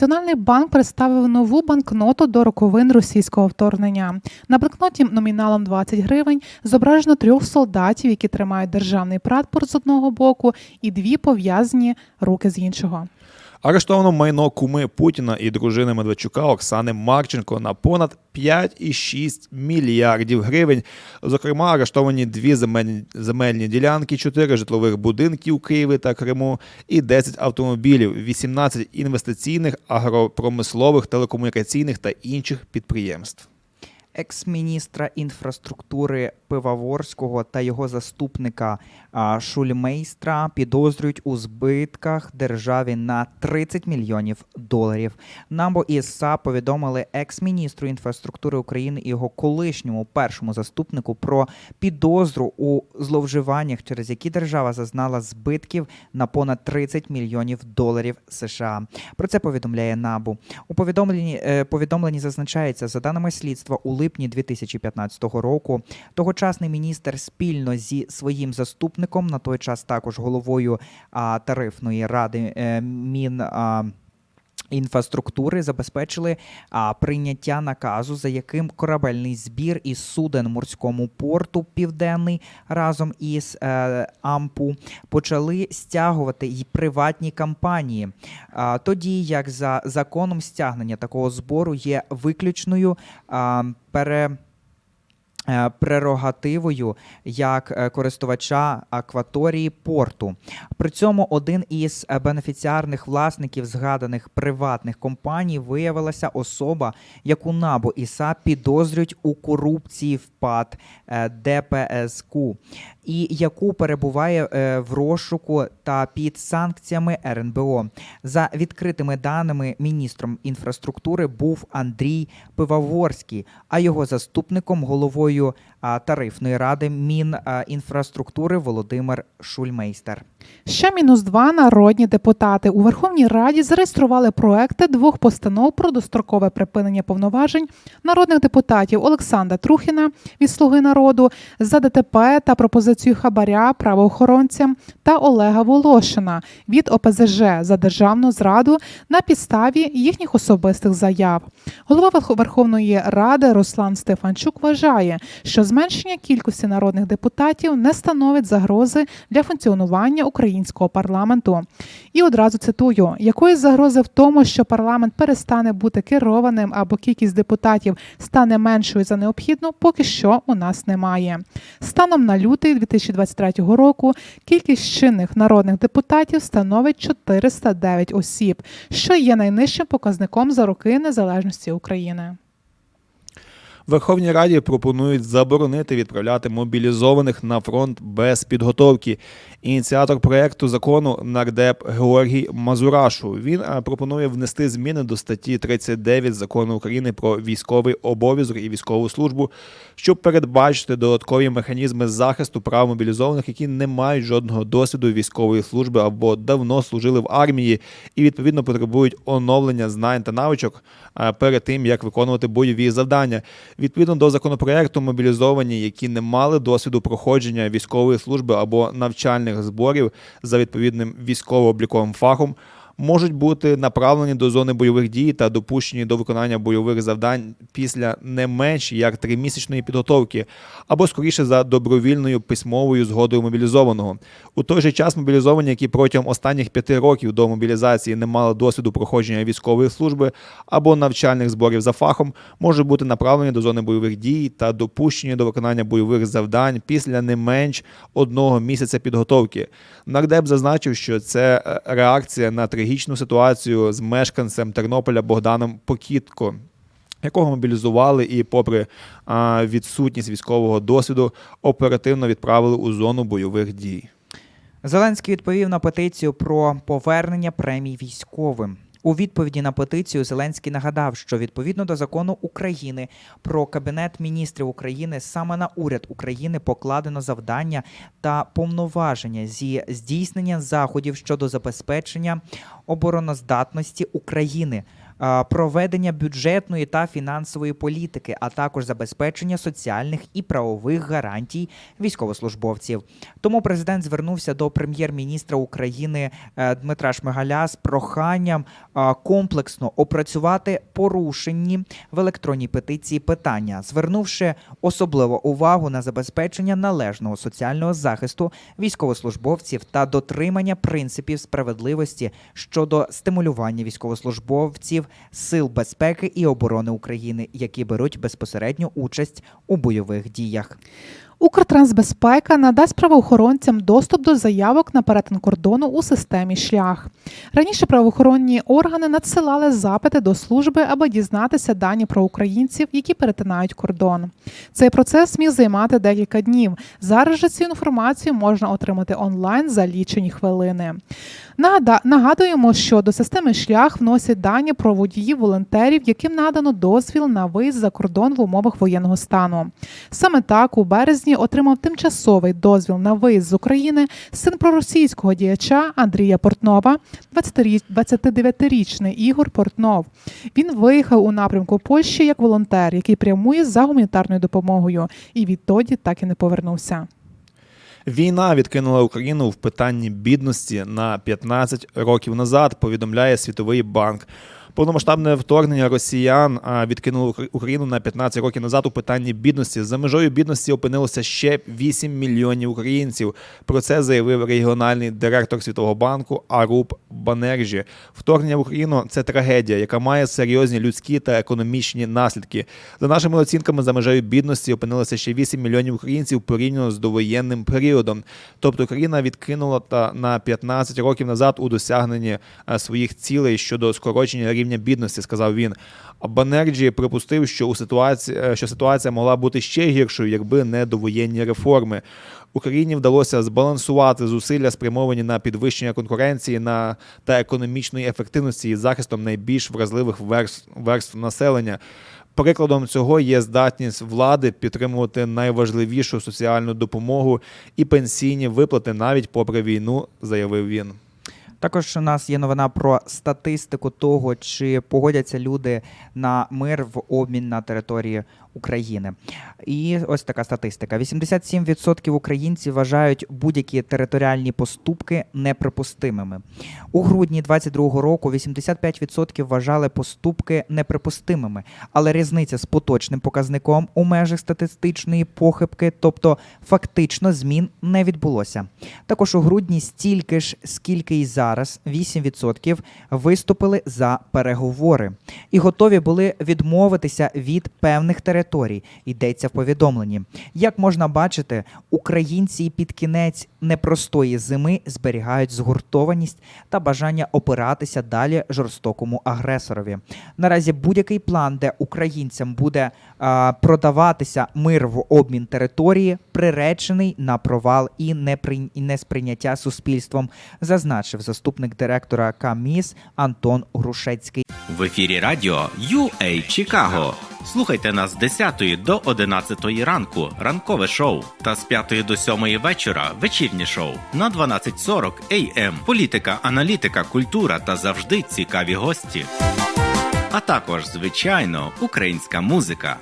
Національний банк представив нову банкноту до роковин російського вторгнення. На банкноті номіналом 20 гривень зображено трьох солдатів, які тримають державний прапор з одного боку, і дві пов'язані руки з іншого. Арештовано майно куми Путіна і дружини Медведчука Оксани Марченко на понад 5,6 мільярдів гривень. Зокрема, арештовані дві земельні, ділянки, 4 житлових будинки у Києві та Криму і 10 автомобілів, 18 інвестиційних, агропромислових, телекомунікаційних та інших підприємств. Екс-міністра інфраструктури Пиваворського та його заступника Шульмейстра підозрюють у збитках державі на 30 мільйонів доларів. НАБО і СА повідомили екс-міністру інфраструктури України і його колишньому першому заступнику про підозру у зловживаннях, через які держава зазнала збитків на понад 30 мільйонів доларів США. Про це повідомляє НАБУ. У повідомленні е, повідомленні зазначається, за даними слідства, у липні 2015 року тогочасний міністр спільно зі своїм заступником, на той час також головою а, тарифної ради е, Мін. А, Інфраструктури забезпечили а, прийняття наказу, за яким корабельний збір із суден морському порту Південний разом із е, АМПУ почали стягувати й приватні компанії. А, тоді як за законом стягнення такого збору є виключною а, пере прерогативою як е, користувача акваторії порту. При цьому один із е, бенефіціарних власників згаданих приватних компаній виявилася особа, яку НАБУ і СА підозрюють у корупції в ПАД е, ДПСК, і яку перебуває е, в розшуку та під санкціями РНБО. За відкритими даними міністром інфраструктури був Андрій Пиваворський, а його заступником головою тарифної ради Мінінфраструктури Володимир Шульмейстер. Ще мінус два народні депутати у Верховній Раді зареєстрували проекти двох постанов про дострокове припинення повноважень народних депутатів Олександра Трухіна від Слуги народу за ДТП та пропозицію хабаря правоохоронцям та Олега Волошина від ОПЗЖ за державну зраду на підставі їхніх особистих заяв. Голова Верховної Ради Руслан Стефанчук вважає, що зменшення кількості народних депутатів не становить загрози для функціонування українського парламенту. І одразу цитую: якоїсь загрози в тому, що парламент перестане бути керованим або кількість депутатів стане меншою за необхідну, поки що у нас немає. Станом на лютий 2023 року кількість чинних народних депутатів становить 409 осіб, що є найнижчим показником за роки незалежності України. Верховній Раді пропонують заборонити відправляти мобілізованих на фронт без підготовки. Ініціатор проекту закону нардеп Георгій Мазурашу. Він е, пропонує внести зміни до статті 39 закону України про військовий обов'язок і військову службу, щоб передбачити додаткові механізми захисту прав мобілізованих, які не мають жодного досвіду військової служби або давно служили в армії і відповідно потребують оновлення знань та навичок е, перед тим, як виконувати бойові завдання. Відповідно до законопроекту, мобілізовані, які не мали досвіду проходження військової служби або навчальних зборів за відповідним військово-обліковим фахом, можуть бути направлені до зони бойових дій та допущені до виконання бойових завдань після не менш як тримісячної підготовки, або скоріше за добровільною письмовою згодою мобілізованого. У той же час мобілізовані, які протягом останніх п'яти років до мобілізації не мали досвіду проходження військової служби або навчальних зборів за фахом, можуть бути направлені до зони бойових дій та допущені до виконання бойових завдань після не менш одного місяця підготовки. Нардеп зазначив, що це е, реакція на трагічну ситуацію з мешканцем Тернополя Богданом Покітко. Якого мобілізували і, попри відсутність військового досвіду, оперативно відправили у зону бойових дій. Зеленський відповів на петицію про повернення премій військовим. У відповіді на петицію Зеленський нагадав, що відповідно до закону України про Кабінет міністрів України саме на уряд України покладено завдання та повноваження зі здійснення заходів щодо забезпечення обороноздатності України. Проведення бюджетної та фінансової політики, а також забезпечення соціальних і правових гарантій військовослужбовців. Тому президент звернувся до прем'єр-міністра України е, Дмитра Шмигаля з проханням комплексно опрацювати порушені в електронній петиції питання, звернувши особливу увагу на забезпечення належного соціального захисту військовослужбовців та дотримання принципів справедливості щодо стимулювання військовослужбовців сил безпеки і оборони України, які беруть безпосередню участь у бойових діях. Укртрансбезпека надасть правоохоронцям доступ до заявок на перетин кордону у системі шлях. Раніше правоохоронні органи надсилали запити до служби, аби дізнатися дані про українців, які перетинають кордон. Цей процес міг займати декілька днів. Зараз же цю інформацію можна отримати онлайн за лічені хвилини. Нагадуємо, що до системи шлях вносять дані про водіїв волонтерів, яким надано дозвіл на виїзд за кордон в умовах воєнного стану. Саме так у березні отримав тимчасовий дозвіл на виїзд з України син проросійського діяча Андрія Портнова, 20-річ- 29-річний Ігор Портнов. Він виїхав у напрямку Польщі як волонтер, який прямує за гуманітарною допомогою, і відтоді так і не повернувся. Війна відкинула Україну в питанні бідності на 15 років назад, повідомляє Світовий банк. Повномасштабне вторгнення росіян відкинуло Україну на 15 років назад у питанні бідності. За межою бідності опинилося ще 8 мільйонів українців. Про це заявив регіональний директор Світового банку Аруб Банержі. Вторгнення в Україну це трагедія, яка має серйозні людські та економічні наслідки. За нашими оцінками, за межею бідності опинилося ще 8 мільйонів українців порівняно з довоєнним періодом. Тобто Україна відкинула та на 15 років назад у досягненні своїх цілей щодо скорочення рівня бідності, сказав він. А Банерджі припустив, що у ситуації е, що ситуація могла бути ще гіршою, якби не довоєнні реформи. Україні вдалося збалансувати зусилля, спрямовані на підвищення конкуренції на та економічної ефективності із захистом найбільш вразливих верств, верств населення. Прикладом цього є здатність влади підтримувати найважливішу соціальну допомогу і пенсійні виплати навіть попри війну, заявив він. Також у нас є новина про статистику того, чи погодяться люди на мир в обмін на території України. І ось така статистика: 87% українців вважають будь-які територіальні поступки неприпустимими. У грудні 22-го року 85% вважали поступки неприпустимими, але різниця з поточним показником у межах статистичної похибки, тобто фактично змін не відбулося. Також у грудні стільки ж, скільки і зараз, 8% виступили за переговори і готові були відмовитися від певних територій. Йдеться в повідомленні. Як можна бачити, українці під кінець непростої зими зберігають згуртованість та бажання опиратися далі жорстокому агресорові. Наразі будь-який план, де українцям буде а, продаватися мир в обмін території, приречений на провал і несприйняття суспільством, зазначив заступник директора КАМІС Антон Грушецький. В ефірі радіо UA Чикаго. Слухайте нас з 10 до 11 ранку, ранкове шоу, та з 5 до 7 вечора вечірнє шоу на 12.40 AM. Політика, аналітика, культура та завжди цікаві гості. А також, звичайно, українська музика.